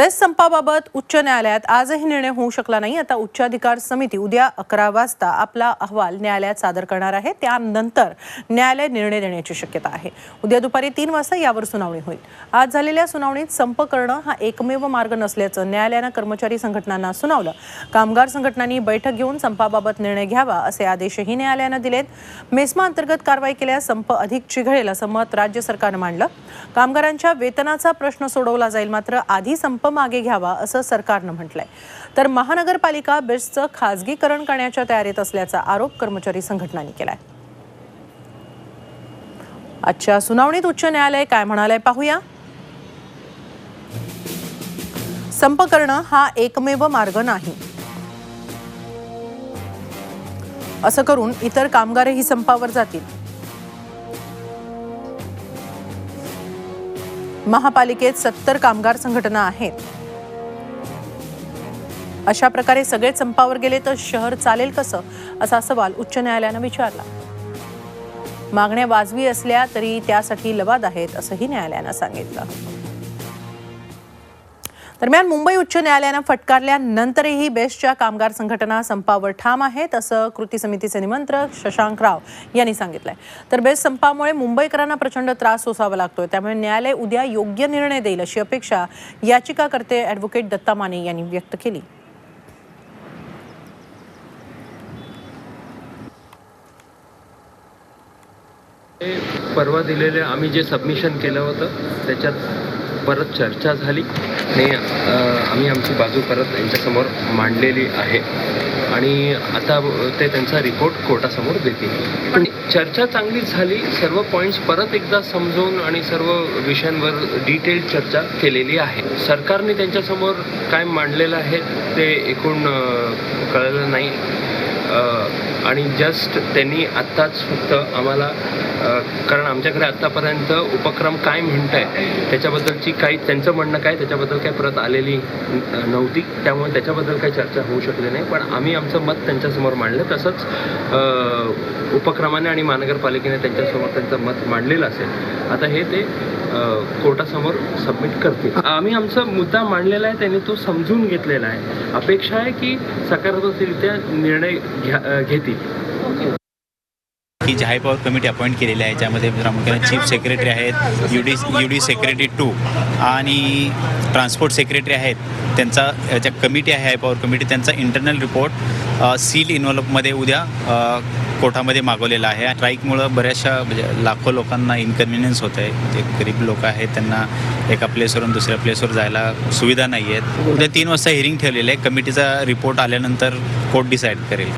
Best संपाबाबत उच्च न्यायालयात आजही निर्णय होऊ शकला नाही. आता उच्चाधिकार समिती उद्या अकरा वाजता आपला अहवाल न्यायालयात सादर करणार आहे. त्यानंतर न्यायालय निर्णय देण्याची शक्यता आहे. उद्या दुपारी तीन वाजता यावर सुनावणी होईल. आज झालेल्या सुनावणीत संप करणं हा एकमेव मार्ग नसल्याचं न्यायालयानं कर्मचारी संघटनांना सुनावलं. कामगार संघटनांनी बैठक घेऊन संपाबाबत निर्णय घ्यावा असे आदेशही न्यायालयानं दिलेत. मेस्मा अंतर्गत कारवाई केल्यास संप अधिक चिघळेल असं मत राज्य सरकारनं मांडलं. कामगारांच्या वेतनाचा प्रश्न सोडवला जाईल मात्र आधी संप मागे घ्यावा असं सरकारनं म्हटलंय. तर महानगरपालिका बेस्टचं खासगीकरण करण्याच्या तयारीत असल्याचा आरोप कर्मचारी संघटनांनी केलाय. आजच्या सुनावणीत उच्च न्यायालय काय म्हणालंय पाहूया. संप करणं हा एकमेव मार्ग नाही. असं करून इतर कामगारही संपावर जातील. महापालिकेत सत्तर कामगार संघटना आहेत. अशा प्रकारे सगळे संपावर गेले तर शहर चालेल कसं? असा सवाल उच्च न्यायालयानं विचारला. मागण्या वाजवी असल्या तरी त्यासाठी लवाद आहेत असंही न्यायालयानं सांगितलं. दरम्यान मुंबई उच्च न्यायालयानं फटकारल्यानंतरही बेस्टच्या कामगार संघटना संपावर ठाम आहेत असं कृती समितीचे निमंत्रक शशांक राव यांनी सांगितलंय. तर बेस्ट संपामुळे मुंबईकरांना प्रचंड त्रास सोसावा लागतोय. त्यामुळे न्यायालय उद्या योग्य निर्णय देईल अशी अपेक्षा याचिकाकर्ते ॲडव्होकेट दत्ता माने यांनी व्यक्त केली. परवा दिलेले आम्ही जे सबमिशन केलं होतं त्याच्यात परत चर्चा झाली आणि आम्ही आमची बाजू परत यांच्यासमोर मांडलेली आहे. आणि आता ते त्यांचा रिपोर्ट कोर्टासमोर देतील. पण चर्चा चांगली झाली सर्व पॉईंट्स परत एकदा समजून आणि सर्व विषयांवर डिटेल चर्चा केलेली आहे. सरकारने त्यांच्यासमोर काय मांडलेलं आहे ते एकूण कळलं नाही. आणि जस्ट त्यांनी आत्ताच फक्त आम्हाला कारण आमच्याकडे आत्तापर्यंत उपक्रम काय म्हणत आहे त्याच्याबद्दलची काही त्यांचं म्हणणं काय त्याच्याबद्दल काही परत आलेली नव्हती त्यामुळे त्याच्याबद्दल काही चर्चा होऊ शकली नाही. पण आम्ही आमचं मत त्यांच्यासमोर मांडलं तसंच उपक्रमाने आणि महानगरपालिकेने त्यांच्यासमोर त्यांचं मत मांडलेलं असेल. आता हे ते कोर्टासमोर सबमिट करतील. आम्ही आमचा मुद्दा मांडलेला आहे त्यांनी तो समजून घेतलेला आहे. अपेक्षा आहे की सकारात्मकरित्या निर्णय घ्या घेतील. ही जी हाय पॉवर कमिटी अपॉइंट केलेली आहे ज्यामध्ये प्रामुख्याने चीफ सेक्रेटरी आहेत U D U D secretary two आणि ट्रान्सपोर्ट सेक्रेटरी आहेत. त्यांचा ज्या कमिटी आहे हाय पॉवर कमिटी त्यांचा इंटरनल रिपोर्ट सील इन्व्हॉल्वमध्ये उद्या कोर्टामध्ये मागवलेला आहे. स्ट्राईकमुळं बऱ्याचशा म्हणजे लाखो लोकांना इन्कन्व्हिनियन्स होत आहे. जे गरीब लोक आहेत त्यांना एका प्लेसवरून दुसऱ्या प्लेसवर जायला सुविधा नाही आहेत उद्या तीन वाजता हिअरिंग ठेवलेलं आहे. कमिटीचा रिपोर्ट आल्यानंतर कोर्ट डिसाईड करेल.